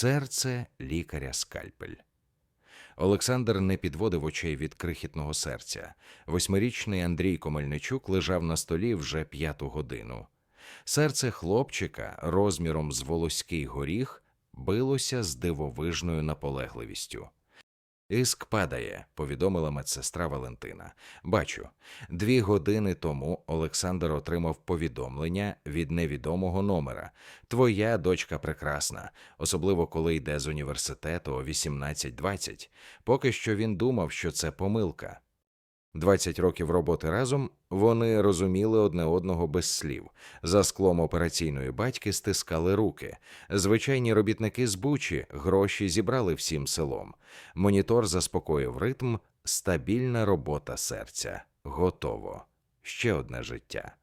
Серце лікаря скальпель. Олександр не підводив очей від крихітного серця. Восьмирічний Андрій Комельничук лежав на столі вже п'яту годину. Серце хлопчика розміром з волоський горіх билося з дивовижною наполегливістю. Іск падає, повідомила медсестра Валентина. Бачу, дві години тому Олександр отримав повідомлення від невідомого номера. Твоя дочка прекрасна, особливо коли йде з університету о 18.20. Поки що він думав, що це помилка. 20 років роботи разом вони розуміли одне одного без слів. За склом операційної батьки стискали руки. Звичайні робітники з Бучі гроші зібрали всім селом. Монітор заспокоїв ритм, стабільна робота серця. Готово. Ще одне життя.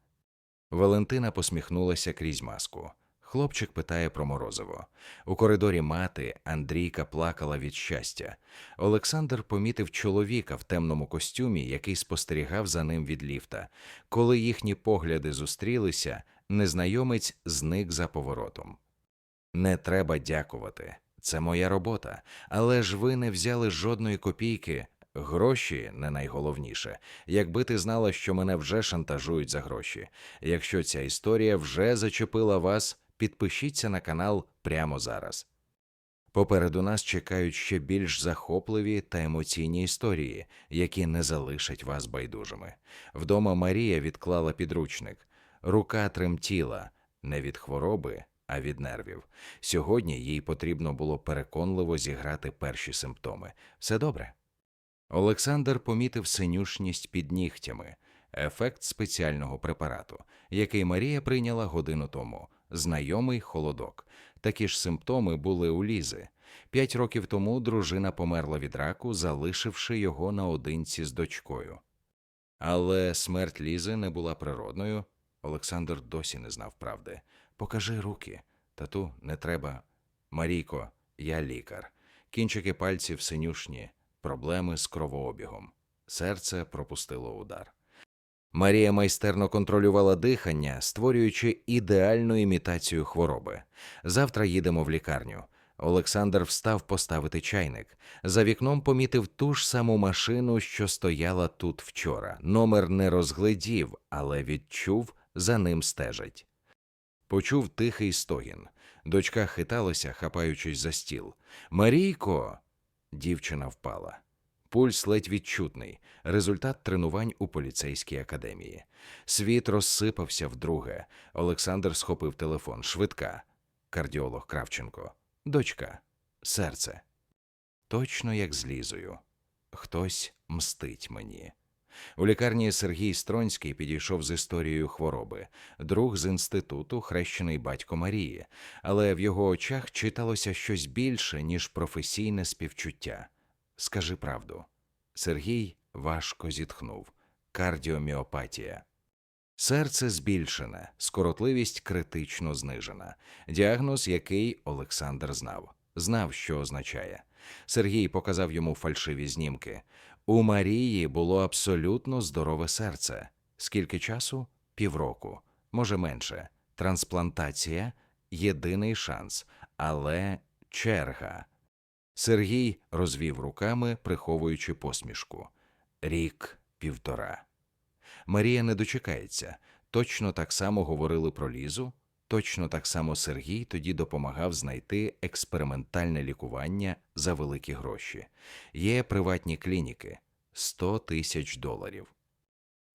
Валентина посміхнулася крізь маску. Хлопчик питає про морозиво. У коридорі мати Андрійка плакала від щастя. Олександр помітив чоловіка в темному костюмі, який спостерігав за ним від ліфта. Коли їхні погляди зустрілися, незнайомець зник за поворотом. Не треба дякувати. Це моя робота. Але ж ви не взяли жодної копійки. Гроші не найголовніше. Якби ти знала, що мене вже шантажують за гроші. Якщо ця історія вже зачепила вас, підпишіться на канал прямо зараз. Попереду нас чекають ще більш захопливі та емоційні історії, які не залишать вас байдужими. Вдома Марія відклала підручник. Рука тремтіла не від хвороби, а від нервів. Сьогодні їй потрібно було переконливо зіграти перші симптоми. Все добре. Олександр помітив синюшність під нігтями, ефект спеціального препарату, який Марія прийняла годину тому, знайомий холодок. Такі ж симптоми були у Лізи. П'ять років тому дружина померла від раку, залишивши його наодинці з дочкою. Але смерть Лізи не була природною. Олександр досі не знав правди. Покажи руки. Тату, не треба. Марійко, я лікар. Кінчики пальців синюшні, проблеми з кровообігом. Серце пропустило удар. Марія майстерно контролювала дихання, створюючи ідеальну імітацію хвороби. Завтра їдемо в лікарню. Олександр встав поставити чайник. За вікном помітив ту ж саму машину, що стояла тут вчора. Номер не розглядів, але відчув, за ним стежать. Почув тихий стогін. Дочка хиталася, хапаючись за стіл. Марійко. Дівчина впала. Пульс ледь відчутний, результат тренувань у поліцейській академії. Світ розсипався вдруге. Олександр схопив телефон. Швидка. Кардіолог Кравченко. Дочка. Серце. Точно як з Лізою. Хтось мстить мені. У лікарні Сергій Стронський підійшов з історією хвороби, друг з інституту, хрещений батько Марії, але в його очах читалося щось більше, ніж професійне співчуття. Скажи правду. Сергій важко зітхнув. Кардіоміопатія. Серце збільшене, скоротливість критично знижена. Діагноз, який Олександр знав. Знав, що означає. Сергій показав йому фальшиві знімки. У Марії було абсолютно здорове серце. Скільки часу? Півроку, може менше. Трансплантація єдиний шанс, але черга. Сергій розвів руками, приховуючи посмішку. Рік півтора. Марія не дочекається. Точно так само говорили про Лізу. Точно так само Сергій тоді допомагав знайти експериментальне лікування за великі гроші. Є приватні клініки 100 тисяч доларів.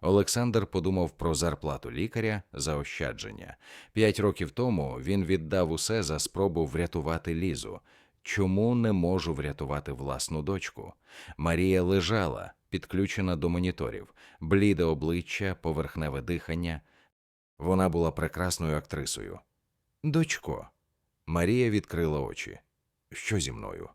Олександр подумав про зарплату лікаря заощадження. П'ять років тому він віддав усе за спробу врятувати Лізу. Чому не можу врятувати власну дочку? Марія лежала, підключена до моніторів, бліде обличчя, поверхневе дихання. Вона була прекрасною актрисою. Дочко. Марія відкрила очі. Що зі мною?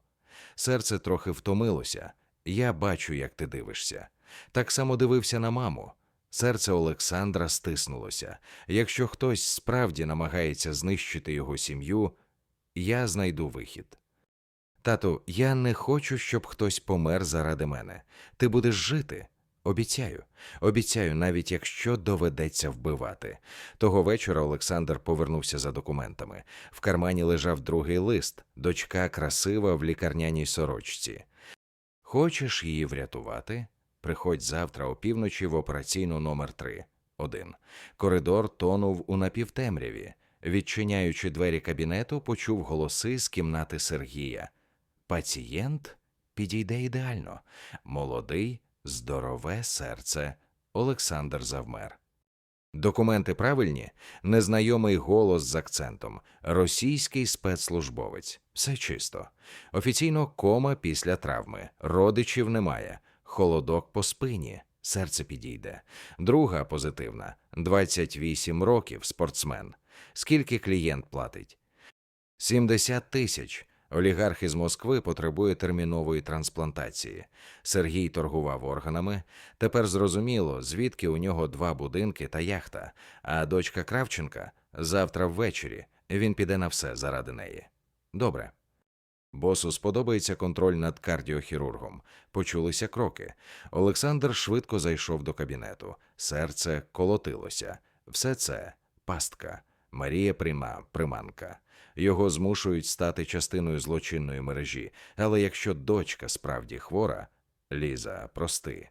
Серце трохи втомилося. Я бачу, як ти дивишся. Так само дивився на маму. Серце Олександра стиснулося. Якщо хтось справді намагається знищити його сім'ю, я знайду вихід. Тату, я не хочу, щоб хтось помер заради мене. Ти будеш жити. Обіцяю, обіцяю, навіть якщо доведеться вбивати. Того вечора Олександр повернувся за документами. В кармані лежав другий лист, дочка красива в лікарняній сорочці. Хочеш її врятувати? Приходь завтра опівночі в операційну номер 3. 1. Коридор тонув у напівтемряві. Відчиняючи двері кабінету, почув голоси з кімнати Сергія. Пацієнт підійде ідеально. Молодий, здорове серце. Олександр завмер. Документи правильні, незнайомий голос з акцентом, російський спецслужбовець. Все чисто. Офіційно кома після травми, родичів немає, холодок по спині, серце підійде. Друга позитивна 28 років, спортсмен. Скільки клієнт платить? 70 тисяч. Олігарх із Москви потребує термінової трансплантації. Сергій торгував органами. Тепер зрозуміло, звідки у нього два будинки та яхта. А дочка Кравченка завтра ввечері. Він піде на все заради неї. Добре. Босу сподобається контроль над кардіохірургом. Почулися кроки. Олександр швидко зайшов до кабінету. Серце колотилося. Все це пастка. Марія Прима, приманка. Його змушують стати частиною злочинної мережі. Але якщо дочка справді хвора, Ліза, прости.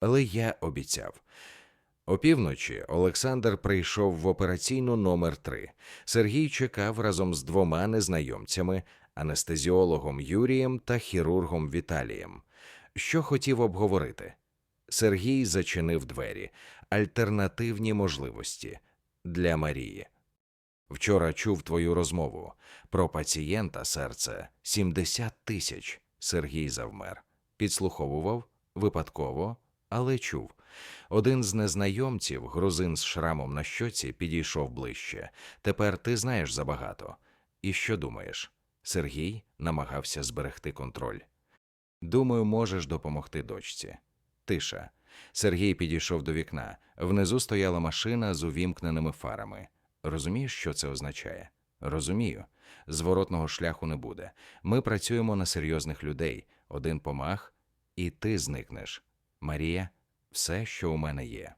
Але я обіцяв. Опівночі Олександр прийшов в операційну номер 3 Сергій чекав разом з двома незнайомцями, анестезіологом Юрієм та хірургом Віталієм. Що хотів обговорити? Сергій зачинив двері. Альтернативні можливості для Марії. Вчора чув твою розмову про пацієнта серце 70 тисяч. Сергій завмер. Підслуховував випадково, але чув. Один з незнайомців, грузин з шрамом на щоці, підійшов ближче. Тепер ти знаєш забагато. І що думаєш? Сергій намагався зберегти контроль. Думаю, можеш допомогти дочці. Тиша. Сергій підійшов до вікна. Внизу стояла машина з увімкненими фарами. Розумієш, що це означає? Розумію. Зворотного шляху не буде. Ми працюємо на серйозних людей. Один помах, і ти зникнеш. Марія, все, що у мене є.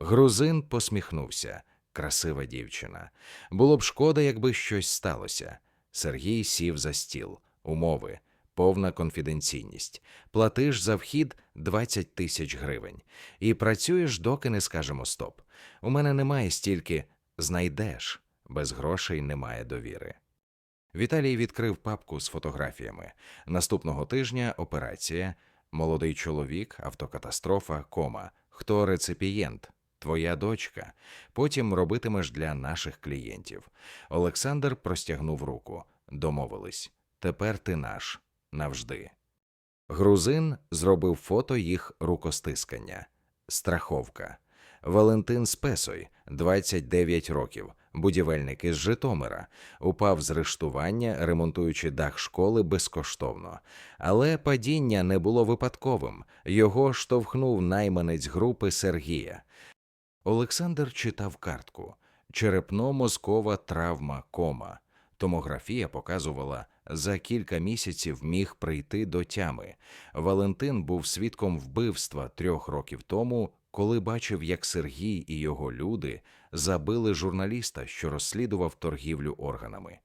Грузин посміхнувся. Красива дівчина. Було б шкода, якби щось сталося. Сергій сів за стіл. Умови. Повна конфіденційність. Платиш за вхід 20 тисяч гривень. І працюєш, доки не скажемо стоп. У мене немає стільки знайдеш. Без грошей немає довіри. Віталій відкрив папку з фотографіями. Наступного тижня операція, молодий чоловік, автокатастрофа, кома. Хто реципієнт? Твоя дочка. Потім робитимеш для наших клієнтів. Олександр простягнув руку. Домовились. Тепер ти наш. Навжди. Грузин зробив фото їх рукостискання. Страховка. Валентин Спесой, 29 років, будівельник із Житомира, упав з рештування, ремонтуючи дах школи безкоштовно. Але падіння не було випадковим. Його штовхнув найманець групи Сергія. Олександр читав картку. Черепно-мозкова травма кома. Томографія показувала, за кілька місяців міг прийти до тями. Валентин був свідком вбивства трьох років тому, коли бачив, як Сергій і його люди забили журналіста, що розслідував торгівлю органами.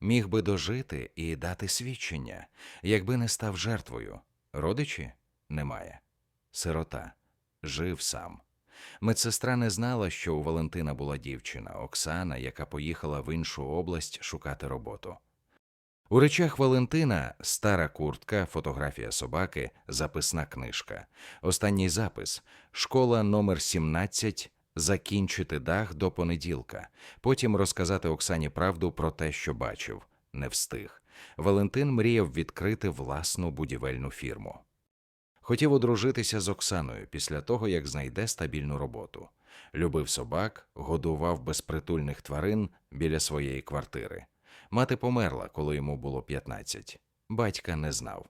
Міг би дожити і дати свідчення, якби не став жертвою. Родичі немає. Сирота жив сам. Медсестра не знала, що у Валентина була дівчина Оксана, яка поїхала в іншу область шукати роботу. У речах Валентина стара куртка, фотографія собаки, записна книжка. Останній запис школа номер 17 закінчити дах до понеділка. Потім розказати Оксані правду про те, що бачив. Не встиг. Валентин мріяв відкрити власну будівельну фірму. Хотів одружитися з Оксаною після того, як знайде стабільну роботу. Любив собак, годував безпритульних тварин біля своєї квартири. Мати померла, коли йому було 15. Батька не знав.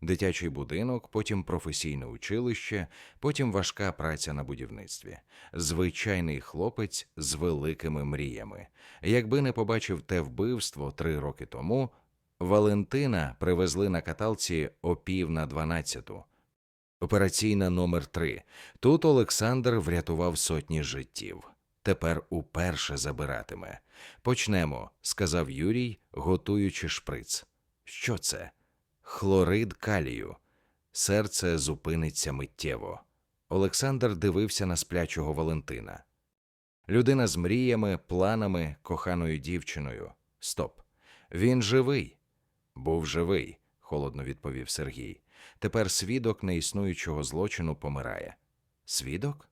Дитячий будинок, потім професійне училище, потім важка праця на будівництві. Звичайний хлопець з великими мріями. Якби не побачив те вбивство три роки тому, Валентина привезли на каталці о пів на дванадцяту. Операційна номер 3 Тут Олександр врятував сотні життів. Тепер уперше забиратиме. Почнемо, сказав Юрій, готуючи шприц. Що це? Хлорид калію. Серце зупиниться миттєво. Олександр дивився на сплячого Валентина. Людина з мріями, планами, коханою дівчиною. Стоп. Він живий. Був живий, холодно відповів Сергій. Тепер свідок неіснуючого злочину помирає. Свідок?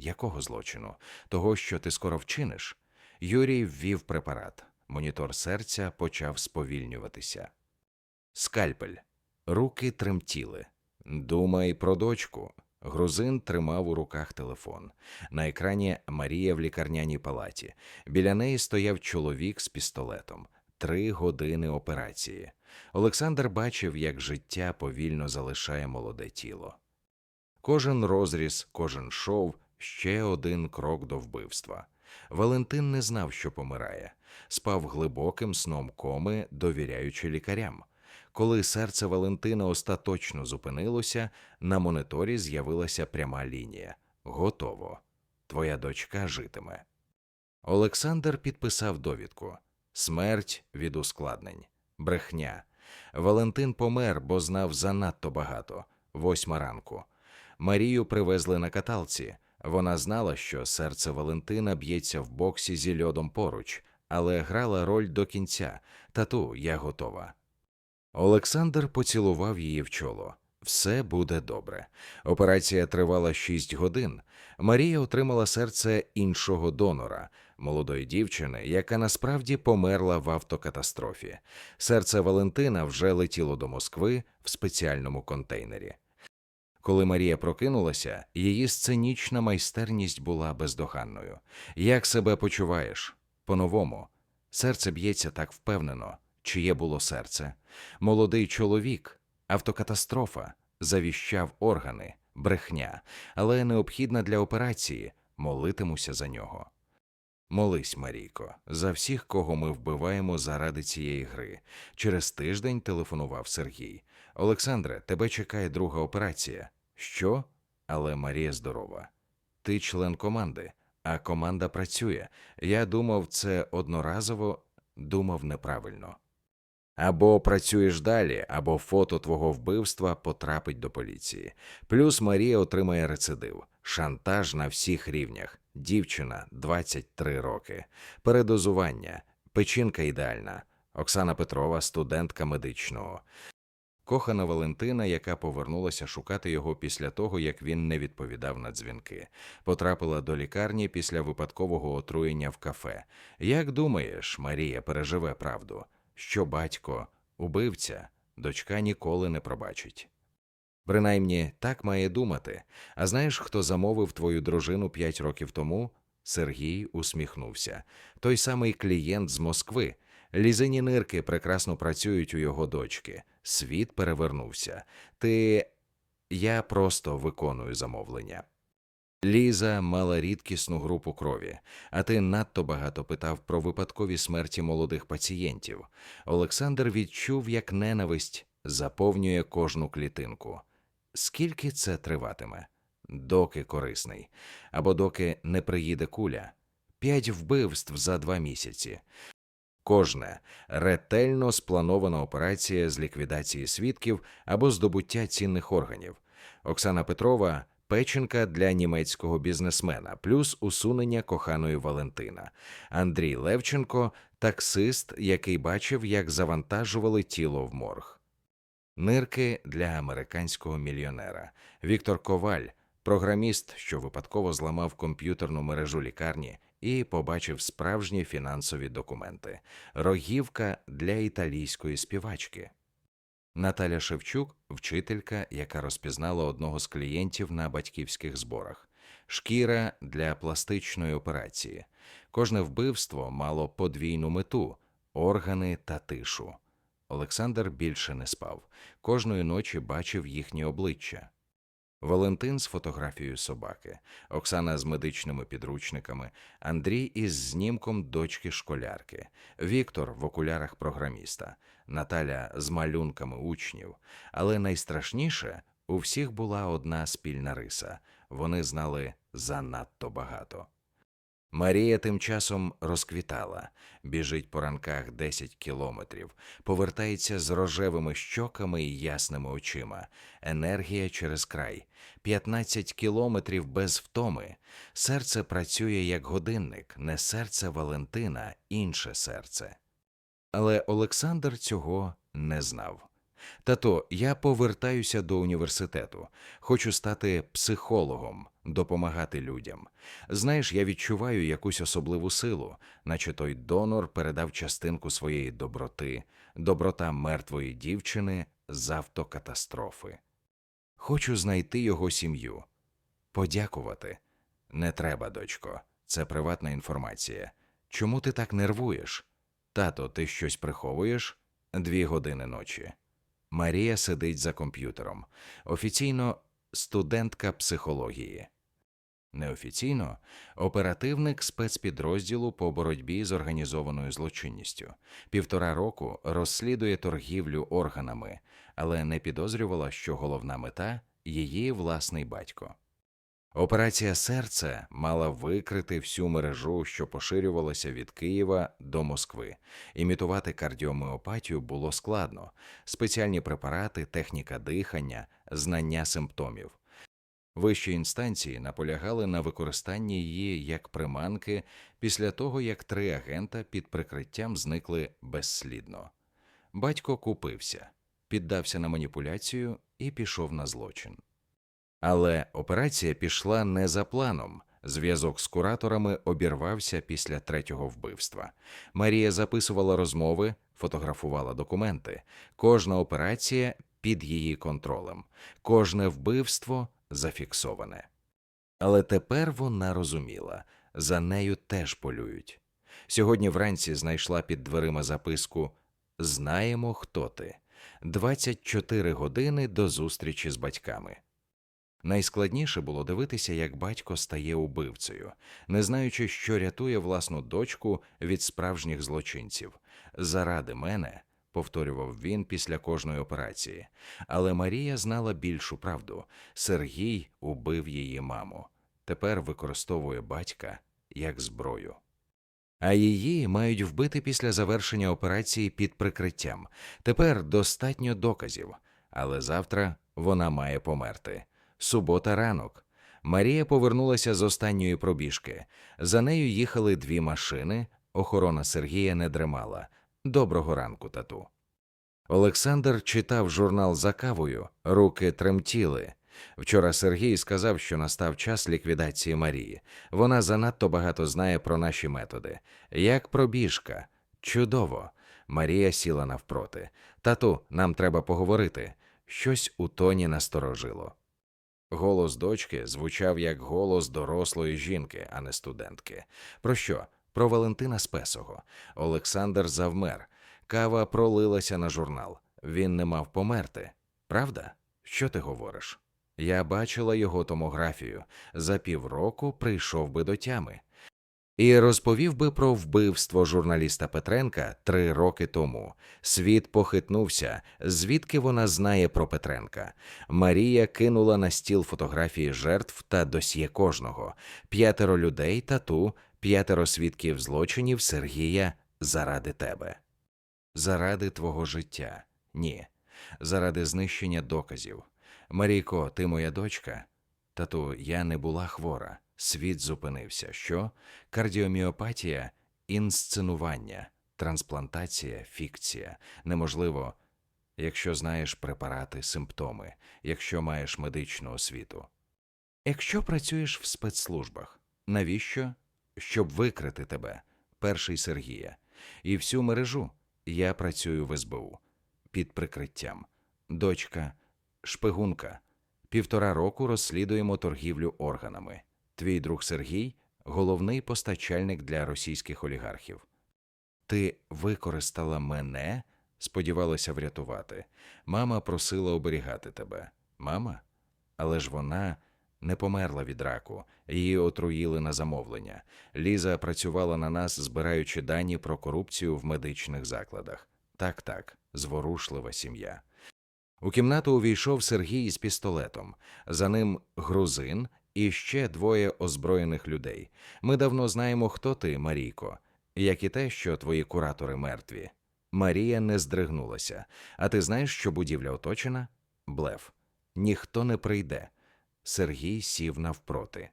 Якого злочину? Того, що ти скоро вчиниш? Юрій ввів препарат. Монітор серця почав сповільнюватися. Скальпель. Руки тремтіли. Думай про дочку. Грузин тримав у руках телефон. На екрані Марія в лікарняній палаті. Біля неї стояв чоловік з пістолетом. Три години операції. Олександр бачив, як життя повільно залишає молоде тіло. Кожен розріз, кожен шов ще один крок до вбивства. Валентин не знав, що помирає, спав глибоким сном коми, довіряючи лікарям. Коли серце Валентина остаточно зупинилося, на моніторі з'явилася пряма лінія. Готово. Твоя дочка житиме. Олександр підписав довідку смерть від ускладнень, брехня. Валентин помер, бо знав занадто багато. Восьма ранку. Марію привезли на каталці. Вона знала, що серце Валентина б'ється в боксі зі льодом поруч, але грала роль до кінця. Тату, я готова. Олександр поцілував її в чоло. Все буде добре. Операція тривала шість годин. Марія отримала серце іншого донора, молодої дівчини, яка насправді померла в автокатастрофі. Серце Валентина вже летіло до Москви в спеціальному контейнері. Коли Марія прокинулася, її сценічна майстерність була бездоганною. Як себе почуваєш? По-новому. Серце б'ється так впевнено. Чиє було серце? Молодий чоловік, автокатастрофа, завіщав органи, брехня, але необхідна для операції. Молитимуся за нього. Молись, Марійко, за всіх, кого ми вбиваємо заради цієї гри. Через тиждень телефонував Сергій. Олександре, тебе чекає друга операція. Що? Але Марія здорова. Ти член команди, а команда працює. Я думав, це одноразово, думав неправильно. Або працюєш далі, або фото твого вбивства потрапить до поліції. Плюс Марія отримає рецидив, шантаж на всіх рівнях. Дівчина 23 роки, передозування, печінка ідеальна. Оксана Петрова, студентка медичного. Кохана Валентина, яка повернулася шукати його після того, як він не відповідав на дзвінки, потрапила до лікарні після випадкового отруєння в кафе. Як думаєш, Марія переживе правду, що батько, убивця, дочка ніколи не пробачить. Принаймні, так має думати. А знаєш, хто замовив твою дружину п'ять років тому? Сергій усміхнувся. Той самий клієнт з Москви. Лізині нирки прекрасно працюють у його дочки. Світ перевернувся. Ти. Я просто виконую замовлення. Ліза мала рідкісну групу крові, а ти надто багато питав про випадкові смерті молодих пацієнтів. Олександр відчув, як ненависть заповнює кожну клітинку. Скільки це триватиме? Доки корисний, або доки не приїде куля. П'ять вбивств за два місяці. Кожне ретельно спланована операція з ліквідації свідків або здобуття цінних органів. Оксана Петрова печінка для німецького бізнесмена, плюс усунення коханої Валентина. Андрій Левченко таксист, який бачив, як завантажували тіло в морг. Нирки для американського мільйонера. Віктор Коваль, програміст, що випадково зламав комп'ютерну мережу лікарні і побачив справжні фінансові документи. Рогівка для італійської співачки. Наталя Шевчук, вчителька, яка розпізнала одного з клієнтів на батьківських зборах, шкіра для пластичної операції. Кожне вбивство мало подвійну мету органи та тишу. Олександр більше не спав. Кожної ночі бачив їхні обличчя. Валентин з фотографією собаки, Оксана з медичними підручниками, Андрій із знімком дочки школярки, Віктор в окулярах програміста, Наталя з малюнками учнів. Але найстрашніше У всіх була одна спільна риса вони знали занадто багато. Марія тим часом розквітала, біжить по ранках 10 кілометрів, повертається з рожевими щоками і ясними очима, енергія через край, 15 кілометрів без втоми. Серце працює як годинник, не серце Валентина, інше серце. Але Олександр цього не знав. Тато, я повертаюся до університету. Хочу стати психологом, допомагати людям. Знаєш, я відчуваю якусь особливу силу, наче той донор передав частинку своєї доброти, доброта мертвої дівчини з автокатастрофи. Хочу знайти його сім'ю. Подякувати. Не треба, дочко, це приватна інформація. Чому ти так нервуєш? Тато, ти щось приховуєш? Дві години ночі. Марія сидить за комп'ютером. Офіційно студентка психології. Неофіційно оперативник спецпідрозділу по боротьбі з організованою злочинністю. Півтора року розслідує торгівлю органами, але не підозрювала, що головна мета її власний батько. Операція серце мала викрити всю мережу, що поширювалася від Києва до Москви. Імітувати кардіоміопатію було складно: спеціальні препарати, техніка дихання, знання симптомів. Вищі інстанції наполягали на використанні її як приманки після того, як три агента під прикриттям зникли безслідно. Батько купився, піддався на маніпуляцію і пішов на злочин. Але операція пішла не за планом. Зв'язок з кураторами обірвався після третього вбивства. Марія записувала розмови, фотографувала документи. Кожна операція під її контролем, кожне вбивство зафіксоване. Але тепер вона розуміла за нею теж полюють. Сьогодні вранці знайшла під дверима записку Знаємо, хто ти. 24 години до зустрічі з батьками. Найскладніше було дивитися, як батько стає убивцею, не знаючи, що рятує власну дочку від справжніх злочинців. Заради мене, повторював він після кожної операції. Але Марія знала більшу правду Сергій убив її маму. Тепер використовує батька як зброю. А її мають вбити після завершення операції під прикриттям. Тепер достатньо доказів, але завтра вона має померти. Субота ранок. Марія повернулася з останньої пробіжки. За нею їхали дві машини. Охорона Сергія не дремала. Доброго ранку, тату. Олександр читав журнал за кавою, руки тремтіли. Вчора Сергій сказав, що настав час ліквідації Марії. Вона занадто багато знає про наші методи. Як пробіжка. Чудово. Марія сіла навпроти. Тату, нам треба поговорити. Щось у тоні насторожило. Голос дочки звучав як голос дорослої жінки, а не студентки. Про що? Про Валентина Спесого. Олександр завмер. Кава пролилася на журнал. Він не мав померти. Правда? Що ти говориш? Я бачила його томографію. За півроку прийшов би до тями. І розповів би про вбивство журналіста Петренка три роки тому. Світ похитнувся, звідки вона знає про Петренка. Марія кинула на стіл фотографії жертв та досьє кожного, п'ятеро людей тату, п'ятеро свідків злочинів Сергія заради тебе. Заради твого життя. Ні. Заради знищення доказів. Марійко, ти моя дочка? Тату, я не була хвора. Світ зупинився. Що? Кардіоміопатія, інсценування, трансплантація, фікція. Неможливо, якщо знаєш препарати, симптоми, якщо маєш медичну освіту. Якщо працюєш в спецслужбах, навіщо? Щоб викрити тебе, перший Сергія, і всю мережу. Я працюю в СБУ під прикриттям. Дочка, шпигунка. Півтора року розслідуємо торгівлю органами. Твій друг Сергій головний постачальник для російських олігархів. Ти використала мене, сподівалася врятувати. Мама просила оберігати тебе. Мама? Але ж вона не померла від раку, її отруїли на замовлення. Ліза працювала на нас, збираючи дані про корупцію в медичних закладах. Так, так, зворушлива сім'я. У кімнату увійшов Сергій із пістолетом. За ним грузин і ще двоє озброєних людей. Ми давно знаємо, хто ти, Марійко, як і те, що твої куратори мертві. Марія не здригнулася. А ти знаєш, що будівля оточена? Блеф. Ніхто не прийде. Сергій сів навпроти.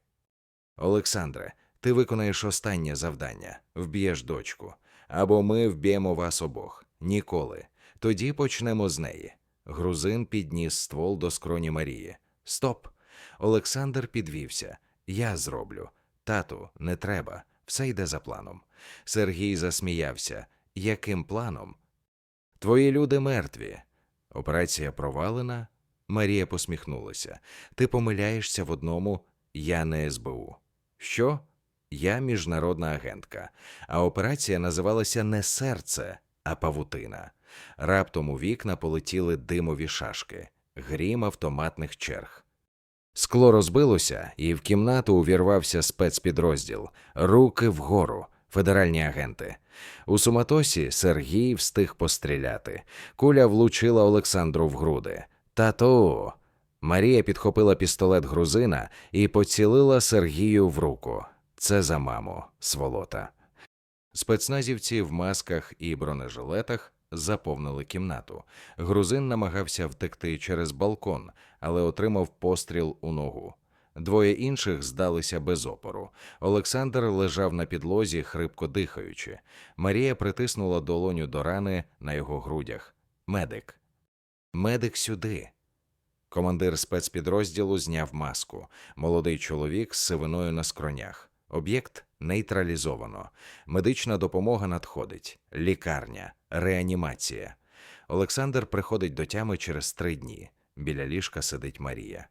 Олександре, ти виконаєш останнє завдання вб'єш дочку. Або ми вб'ємо вас обох. Ніколи. Тоді почнемо з неї. Грузин підніс ствол до скроні Марії. Стоп. Олександр підвівся. Я зроблю. Тату, не треба. Все йде за планом. Сергій засміявся. Яким планом? Твої люди мертві. Операція провалена. Марія посміхнулася. Ти помиляєшся в одному, я не СБУ. Що? Я міжнародна агентка, а операція називалася не серце, а павутина. Раптом у вікна полетіли димові шашки, грім автоматних черг. Скло розбилося, і в кімнату увірвався спецпідрозділ. Руки вгору, федеральні агенти. У суматосі Сергій встиг постріляти. Куля влучила Олександру в груди. Тато. Марія підхопила пістолет грузина і поцілила Сергію в руку. Це за маму, сволота. Спецназівці в масках і бронежилетах заповнили кімнату. Грузин намагався втекти через балкон, але отримав постріл у ногу. Двоє інших здалися без опору. Олександр лежав на підлозі, хрипко дихаючи. Марія притиснула долоню до рани на його грудях. Медик. Медик сюди. Командир спецпідрозділу зняв маску. Молодий чоловік з сивиною на скронях. Об'єкт нейтралізовано. Медична допомога надходить. Лікарня, реанімація. Олександр приходить до тями через три дні. Біля ліжка сидить Марія.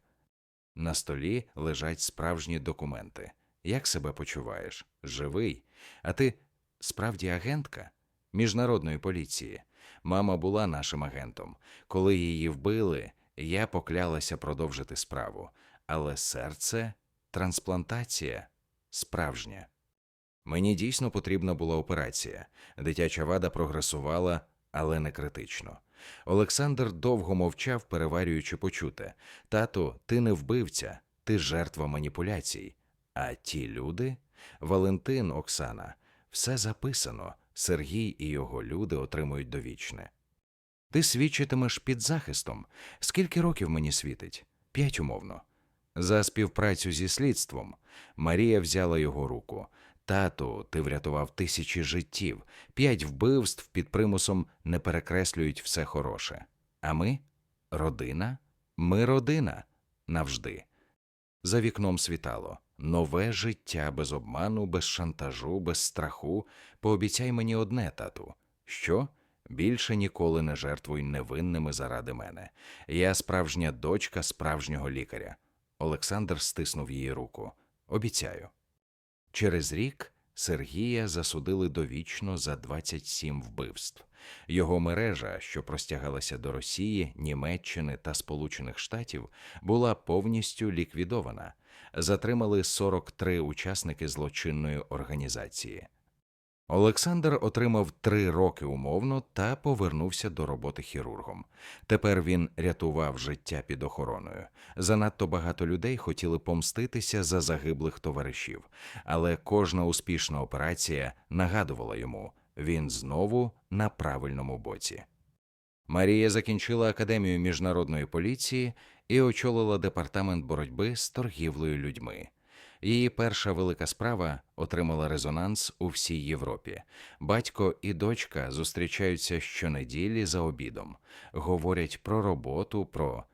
На столі лежать справжні документи. Як себе почуваєш? Живий? А ти справді агентка міжнародної поліції. Мама була нашим агентом. Коли її вбили, я поклялася продовжити справу. Але серце трансплантація справжня. Мені дійсно потрібна була операція. Дитяча вада прогресувала, але не критично. Олександр довго мовчав, переварюючи почуте. Тату, ти не вбивця, ти жертва маніпуляцій. А ті люди Валентин, Оксана, все записано. Сергій і його люди отримують довічне. Ти свідчитимеш під захистом. Скільки років мені світить? П'ять умовно. За співпрацю зі слідством Марія взяла його руку. Тату, ти врятував тисячі життів, п'ять вбивств під примусом не перекреслюють все хороше. А ми родина? Ми родина навжди. За вікном світало нове життя без обману, без шантажу, без страху. Пообіцяй мені одне, тату. Що? Більше ніколи не жертвуй невинними заради мене. Я справжня дочка справжнього лікаря. Олександр стиснув її руку. Обіцяю. Через рік Сергія засудили довічно за 27 вбивств. Його мережа, що простягалася до Росії, Німеччини та Сполучених Штатів, була повністю ліквідована. Затримали 43 учасники злочинної організації. Олександр отримав три роки умовно та повернувся до роботи хірургом. Тепер він рятував життя під охороною. Занадто багато людей хотіли помститися за загиблих товаришів, але кожна успішна операція нагадувала йому він знову на правильному боці. Марія закінчила академію міжнародної поліції і очолила департамент боротьби з торгівлею людьми. Її перша велика справа отримала резонанс у всій Європі. Батько і дочка зустрічаються щонеділі за обідом, говорять про роботу, про